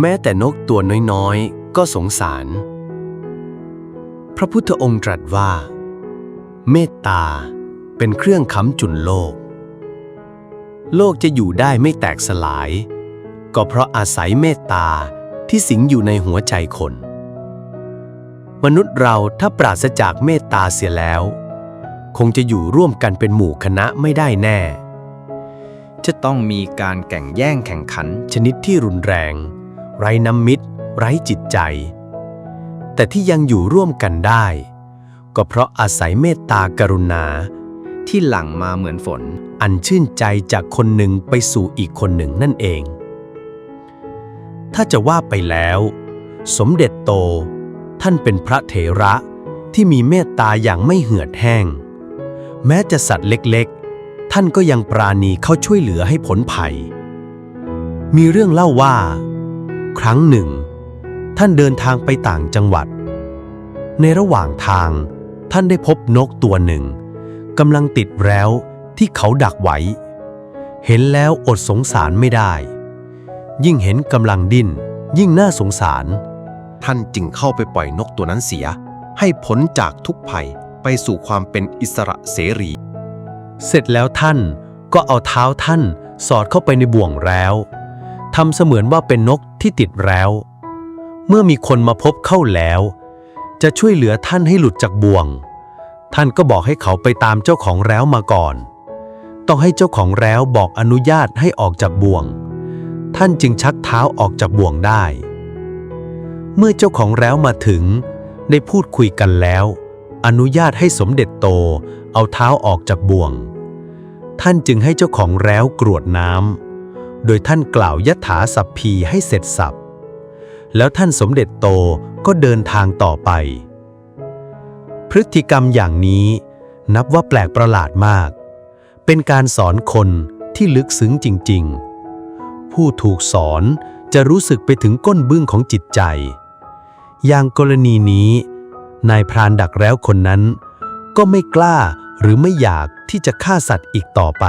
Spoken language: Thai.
แม้แต่นกตัวน้อยๆ ก็สงสาร พระพุทธองค์ตรัสว่า เมตตาเป็นเครื่องค้ำจุนโลก โลกจะอยู่ได้ไม่แตกสลาย ก็เพราะอาศัยเมตตาที่สิงอยู่ในหัวใจคน มนุษย์เราถ้าปราศจากเมตตาเสียแล้ว คงจะอยู่ร่วมกันเป็นหมู่คณะไม่ได้แน่ จะต้องมีการแข่งแย่งแข่งขันชนิดที่รุนแรง ไร้น้ำมิตร ไร้จิตใจ แต่ที่ยังอยู่ร่วมกันได้ ก็เพราะอาศัยเมตตากรุณา ที่หลั่งมาเหมือนฝน อันชื่นใจจากคนหนึ่งไปสู่อีกคนหนึ่งนั่นเอง ถ้าจะว่าไปแล้ว สมเด็จโต ท่านเป็นพระเถระที่มีเมตตาอย่างไม่เหือดแห้ง แม้จะสัตว์เล็กๆ ท่านก็ยังปราณีเข้าช่วยเหลือให้ผลภัย มีเรื่องเล่าว่า ครั้งหนึ่ง ท่านเดินทางไปต่างจังหวัด ในระหว่างทางท่านได้พบนกตัวหนึ่งกำลังติดแร้วที่เขาดักไว้ เห็นแล้วอดสงสารไม่ได้ ยิ่งเห็นกำลังดิ้นยิ่งน่าสงสาร ท่านจึงเข้าไปปล่อยนกตัวนั้นเสีย ให้พ้นจากทุกภัยไปสู่ความเป็นอิสระเสรี เสร็จแล้วท่านก็เอาเท้าท่านสอดเข้าไปในบ่วงแร้ว ทำเสมือนว่าเป็นนกที่ติดแร้ว เมื่อมีคนมาพบเข้าแล้ว จะช่วยเหลือท่านให้หลุดจากบ่วง ท่านก็บอกให้เขาไปตามเจ้าของแร้วมาก่อน ต้องให้เจ้าของแร้วบอกอนุญาตให้ออกจากบ่วง ท่านจึงชักเท้าออกจากบ่วงได้ เมื่อเจ้าของแร้วมาถึง ได้พูดคุยกันแล้ว อนุญาตให้สมเด็จโตเอาเท้าออกจากบ่วง ท่านจึงให้เจ้าของแร้วกรวดน้ำ โดยท่านกล่าวยถาสัพพีให้เสร็จสับ แล้วท่านสมเด็จโตก็เดินทางต่อไป พฤติกรรมอย่างนี้นับว่าแปลกประหลาดมาก เป็นการสอนคนที่ลึกซึ้งจริง ๆ ผู้ถูกสอนจะรู้สึกไปถึงก้นบึ้งของจิตใจ อย่างกรณีนี้ นายพรานดักแร้วคนนั้น ก็ไม่กล้าหรือไม่อยากที่จะฆ่าสัตว์อีกต่อไป